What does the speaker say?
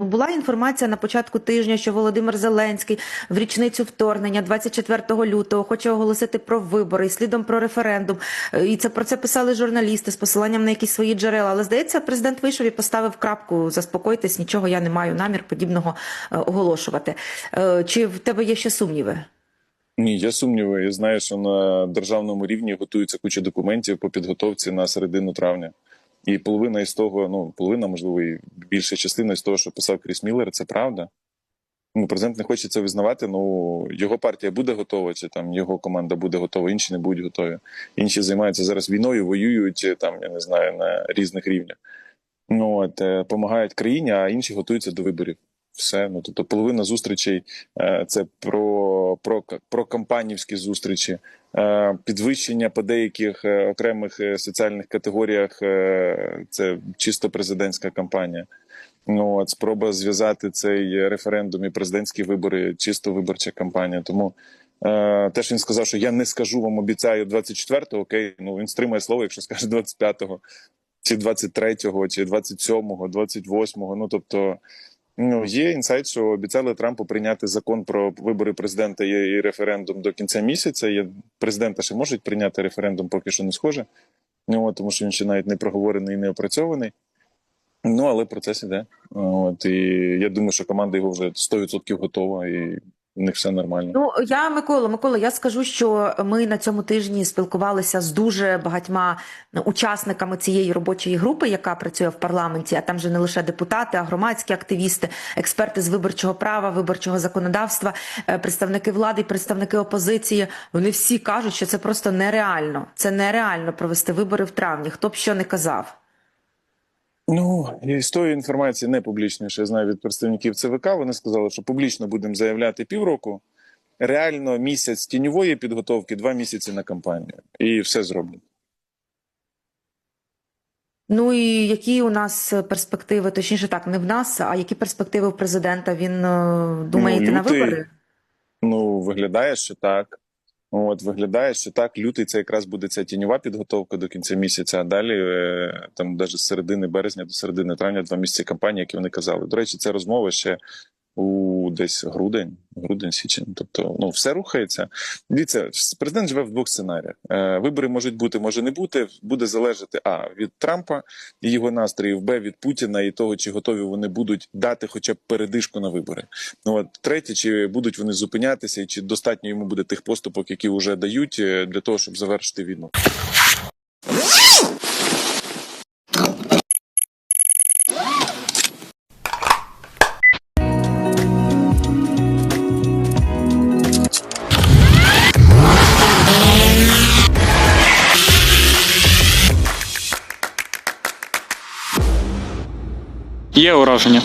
Була інформація на початку тижня, що Володимир Зеленський в річницю вторгнення 24 лютого хоче оголосити про вибори і слідом про референдум. Е, І це про це писали журналісти з посиланням на якісь свої джерела. Але здається, президент вийшов і поставив крапку. Заспокойтесь, нічого я не маю намір подібного е, оголошувати. Е, Чи в тебе є ще сумніви? Ні, я сумніваю. Я знаю, що на державному рівні готується куча документів по підготовці на середину травня. І половина із того, ну половина, можливо, і більша частина із того, що писав Кріс Міллер, це правда. Ну, президент не хоче це визнавати. Ну його партія буде готова, чи там його команда буде готова, інші не будуть готові. Інші займаються зараз війною, воюють там, я не знаю, на різних рівнях. Ну от е, допомагають країні, а інші готуються до виборів. Все, ну тобто половина зустрічей е, це про, про, про кампанівські зустрічі, е, підвищення по деяких е, окремих соціальних категоріях. Це чисто президентська кампанія. Ну от спроба зв'язати цей референдум і президентські вибори, чисто виборча кампанія. Тому е, те, що він сказав, що я не скажу вам, обіцяю 24-го, окей, ну він стримає слово, якщо скаже 25-го, чи 23-го, чи 27-го, 28-го. Ну тобто. Ну, є інсайт, що обіцяли Трампу прийняти закон про вибори президента і, референдум до кінця місяця. Є президента ще можуть прийняти референдум, поки що не схоже. Ну, тому що він ще навіть не проговорений і не опрацьований. Ну, але процес іде. От, і я думаю, що команда його вже 100% готова, і них все нормально. Ну я Микола, Микола, я скажу, що ми на цьому тижні спілкувалися з дуже багатьма учасниками цієї робочої групи, яка працює в парламенті. А там же не лише депутати, а громадські активісти, експерти з виборчого права, виборчого законодавства, е, представники влади, представники опозиції. Вони всі кажуть, що це просто нереально. Це нереально провести вибори в травні. Хто б що не казав. Ну, і з тої інформації не публічної, що я знаю від представників ЦВК, вони сказали, що публічно будемо заявляти півроку. Реально місяць тіньової підготовки, два місяці на кампанію. І все зроблять. Ну і які у нас перспективи, точніше так, не в нас, а які перспективи у президента? Він е, думає Ну, йти на вибори? Ну, виглядає, що так. От виглядає, що так. Лютий це якраз буде ця тіньова підготовка до кінця місяця. А далі е, там, навіть з середини березня до середини травня, два місяці кампанії, які вони казали. До речі, це розмова ще у десь грудень, грудень, січень. Тобто, ну все рухається. Дивіться, президент живе в двох сценаріях. Е, вибори можуть бути, може не бути. Буде залежати а від Трампа і його настроїв, б від Путіна і того, чи готові вони будуть дати хоча б передишку на вибори. Ну от третє, чи будуть вони зупинятися, і чи достатньо йому буде тих поступок, які вже дають е, для того, щоб завершити війну. Є ураження.